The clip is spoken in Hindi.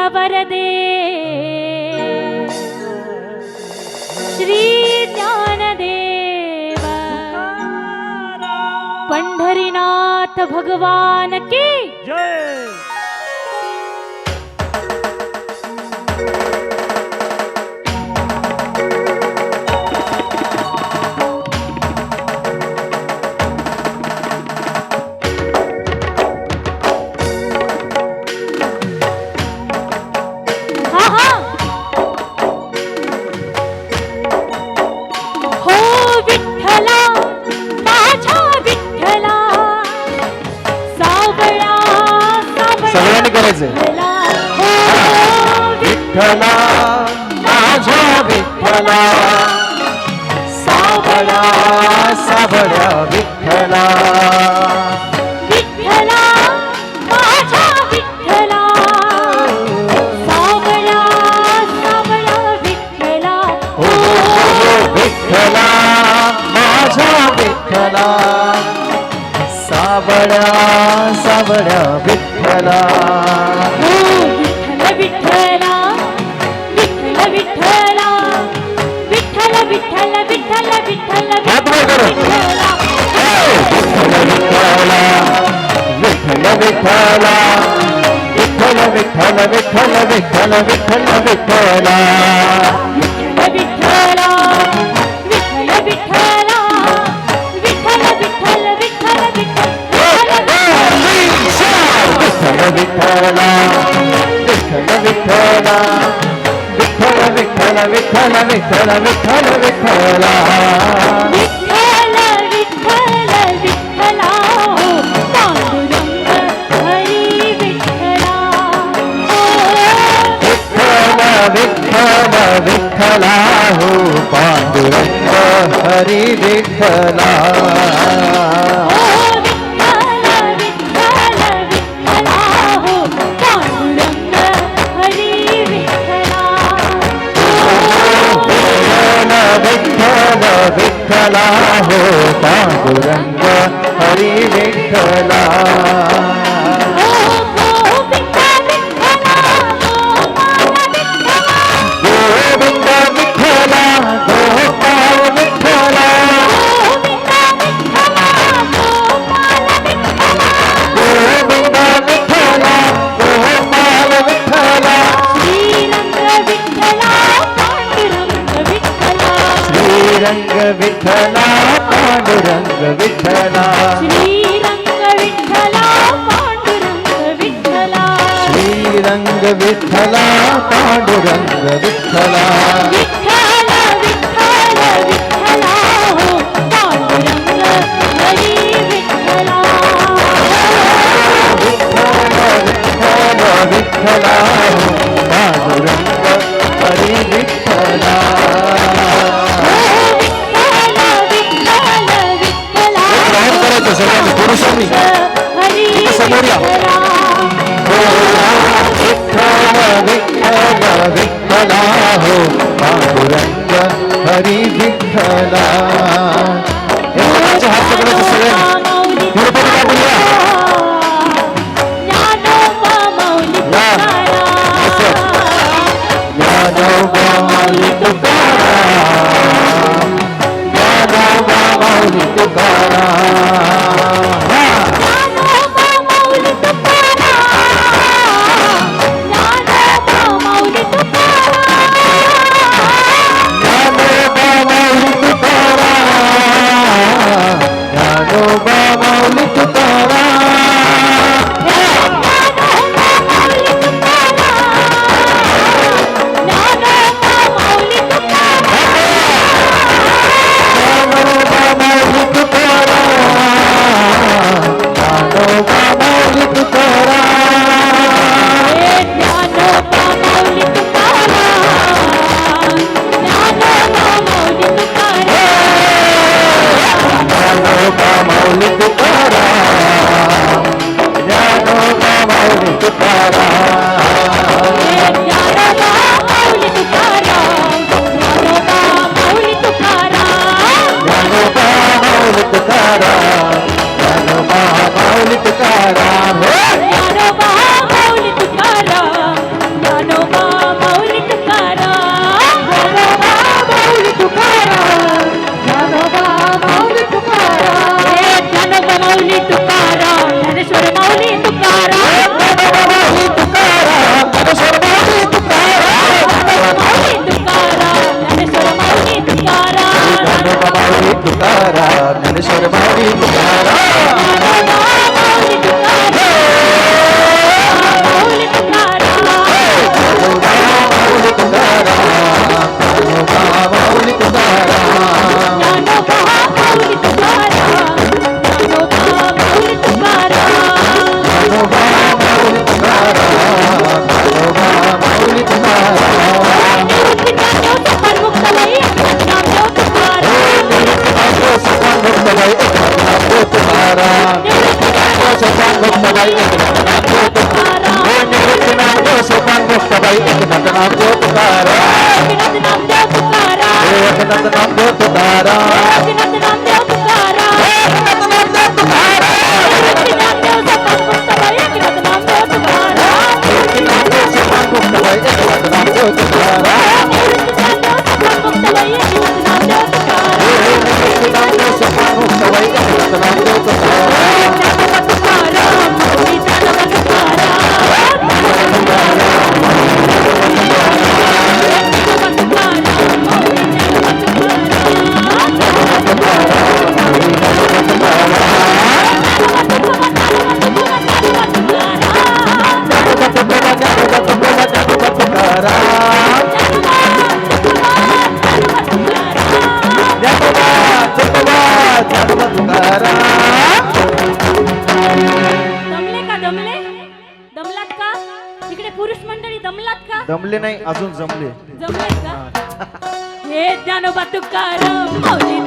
सबर दे श्री ज्ञानदेव। पंढरीनाथ भगवान की जय। से। विठ्ठला माझ्या विठ्ठला। विठ्ठला हो विठ्ठला। विठ्ठला विठ्ठला विठ्ठला विठ्ठला विठ्ठला विठ्ठला वर विठ्ठल विठ्ठला विठ्ठल विठ्ठल विठ्ठल विठ्ठल विठ्ठल विठ्ठला विठ्ठला। విఠల విఠల విఠల. విఠల విఠలా హో పాండురంగ హరి విఠలా. होता दुरंग हरी Vitthala. Sriranga Vitthala Panduranga Vitthala. Sriranga Vitthala Panduranga Vitthala. Sriranga Vitthala Panduranga Vitthala. know Amen. sabay ek natan o mere to do sabang sabay ek natan aap do tukara ek naam do tukara ek naam do जमले नाही अजून जमले हे ज्ञानोबा तुकाराम माऊली